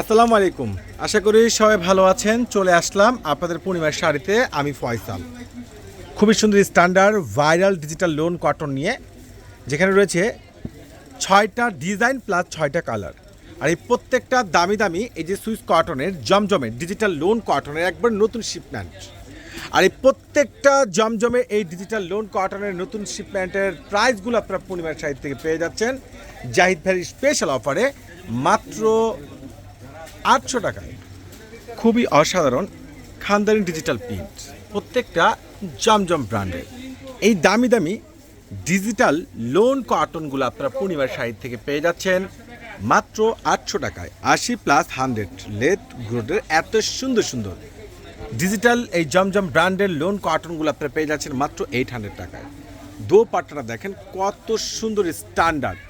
আসসালামু আলাইকুম। আশা করি সবাই ভালো আছেন। চলে আসলাম আপনাদের পূর্ণিমার শাড়িতে, আমি ফয়সাল। খুবই সুন্দর standard viral digital lawn cotton নিয়ে, যেখানে রয়েছে ছয়টা ডিজাইন প্লাস ছয়টা কালার। আর এই প্রত্যেকটা দামি দামি এই যে সুইস কটনের জমজমে ডিজিটাল লোন কটনের একবার নতুন শিপমেন্ট আর এই প্রত্যেকটা জমজমে এই ডিজিটাল লোন কটনের নতুন শিপমেন্টের প্রাইসগুলো আপনারা পূর্ণিমার সাইড থেকে পেয়ে যাচ্ছেন। জাহিদ ভাইয়ের স্পেশাল অফারে মাত্র আটশো টাকায় খুবই অসাধারণ খানদানি ডিজিটাল প্রিন্ট প্রত্যেকটা জমজম ব্র্যান্ডের এই দামি দামি ডিজিটাল লোন কার্টনগুলো আপনারা পূর্ণিমার সাইড থেকে পেয়ে যাচ্ছেন মাত্র আটশো টাকায়। আশি প্লাস হান্ড্রেড লেট গ্রোডের এত সুন্দর সুন্দর ডিজিটাল এই জমজম ব্র্যান্ডের লোন কার্টনগুলো আপনারা পেয়ে যাচ্ছেন মাত্র এইট হান্ড্রেড টাকায়। দোপাট্টাটা দেখেন কত সুন্দর স্ট্যান্ডার্ড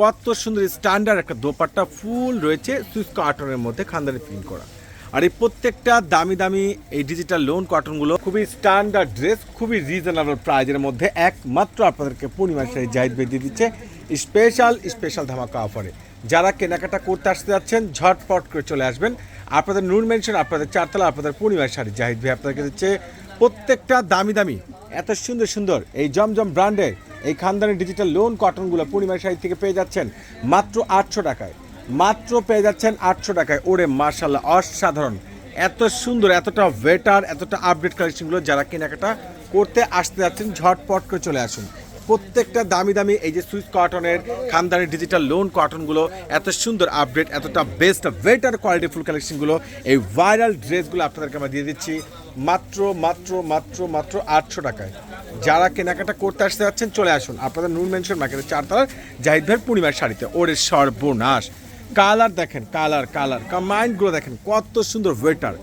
কত সুন্দর স্ট্যান্ডার্ড একটা দোপাট্টা ফুল রয়েছে সুইস কটনের মধ্যে খানদানি প্রিন্ট করা। আর এই প্রত্যেকটা দামি দামি এই ডিজিটাল লোন কটনগুলো খুবই স্ট্যান্ডার্ড ড্রেস খুবই রিজনেবল প্রাইজের মধ্যে একমাত্র আপনাদেরকে পূর্ণিমার সাথে জাহিদ ভাই দিয়ে দিচ্ছে স্পেশাল স্পেশাল ধামাকা অফারে যারা কেনাকাটা করতে আসতে যাচ্ছেন, ঝটপট করে চলে আসবেন। আপনাদের নূর মেনশন আপনাদের চারতলা, আপনাদের পূর্ণিমার শাড়ি জাহিদ ভাই আপনাদেরকে দিচ্ছে। প্রত্যেকটা দামি দামি এত সুন্দর সুন্দর এই জমজম ব্র্যান্ডের এই খানদানি ডিজিটাল লোন কটনগুলো পূর্ণিমার শাড়ি থেকে পেয়ে যাচ্ছেন মাত্র আটশো টাকায়। মাত্র পেয়ে যাচ্ছেন আটশো টাকায়। ওরে মার্শাল্লাহ অসাধারণ। এত সুন্দর, এতটা ওয়েটার এতটা আপডেট কালেকশনগুলো যারা কেনাকাটা করতে আসতে যাচ্ছেন, ঝটপট করে চলে আসুন। প্রত্যেকটা দামি দামি এই যে সুইস কটনের খানদানি ডিজিটাল লোন কটনগুলো এত সুন্দর আপডেট এতটা বেস্ট বেটার কোয়ালিটি ফুল কালেকশনগুলো এই ভাইরাল ড্রেসগুলো আপনাদেরকে আমরা দিয়ে দিচ্ছি মাত্র মাত্র মাত্র মাত্র আটশো টাকায়। যারা কেনাকাটা করতে আসতে যাচ্ছেন, চলে আসুন। আপনাদের নুন মেনশন মার্কেটের চারতলার জাহিদ ভাইয়ের পূর্ণিমার শাড়িতে। ওরে সর্বনাশ। কালার দেখেন, কালার কালার। কমাইন্ডগুলো দেখেন, কত সুন্দর ওয়েটার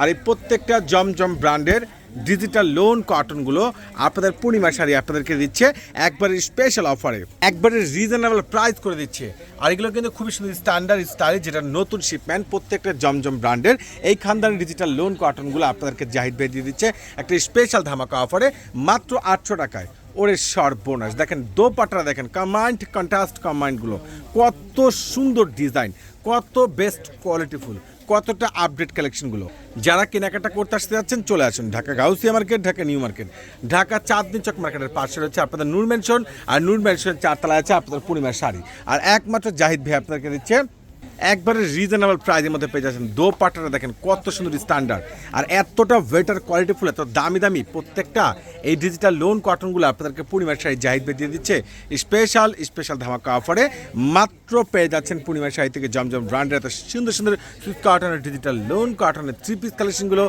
আর এই প্রত্যেকটা জমজম ব্র্যান্ডের ডিজিটাল লোন কটনগুলো আপনাদের পূর্ণিমা শাড়ি আপনাদেরকে দিচ্ছে একবারের স্পেশাল অফারে একবারের রিজনেবল প্রাইস করে দিচ্ছে। আর এগুলো কিন্তু খুবই সুন্দর স্ট্যান্ডার্ড স্টাইল যেটা নতুন শিপমেন্ট প্রত্যেকটা জমজম ব্র্যান্ডের এই খানদানি ডিজিটাল লোন কটনগুলো আপনাদেরকে জাহিদ ভাই দিয়ে দিচ্ছে, একটা স্পেশাল ধামাকা অফারে মাত্র আটশো টাকায়। ওরে সর্বনাশ। দেখেন, দোপাট্টা দেখেন কমান্ড কন্ট্রাস্ট কমান্ডগুলো কত সুন্দর ডিজাইন কত বেস্ট কোয়ালিটিফুল কতটা আপডেট কালেকশনগুলো যারা কেনাকাটা করতে আসতে যাচ্ছেন, চলে আসুন Dhaka Gausia market, Dhaka new market. Dhaka Chandni Chawk মার্কেটের পাশে রয়েছে আপনাদের নূর মেনশন আর নূর মেনশন চারতলায় আছে আপনাদের পূর্ণিমার শাড়ি। আর একমাত্র জাহিদ ভাই আপনাদেরকে দিচ্ছে একবারে রিজনেবল প্রাইজের মধ্যে পেয়ে যাচ্ছেন। দো পাটাটা দেখেন, কত সুন্দর স্ট্যান্ডার্ড আর এতটা ওয়েটার কোয়ালিটিফুল এত দামি দামি প্রত্যেকটা এই ডিজিটাল লোন কটনগুলো আপনাদেরকে পূর্ণিমার শাড়ি জাহিদ দিয়ে দিচ্ছে। স্পেশাল স্পেশাল ধামাকা অফারে মাত্র পেয়ে যাচ্ছেন পূর্ণিমার শাড়ি থেকে জমজম ব্র্যান্ডের এত সুন্দর সুন্দর সুইট কটনের ডিজিটাল লোন কটনের থ্রি পিস কালেকশনগুলো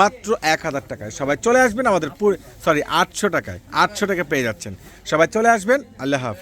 মাত্র এক হাজার টাকায়। সবাই চলে আসবেন আমাদের সরি আটশো টাকায়, আটশো টাকা পেয়ে যাচ্ছেন। সবাই চলে আসবেন, আল্লাহ হাফেজ।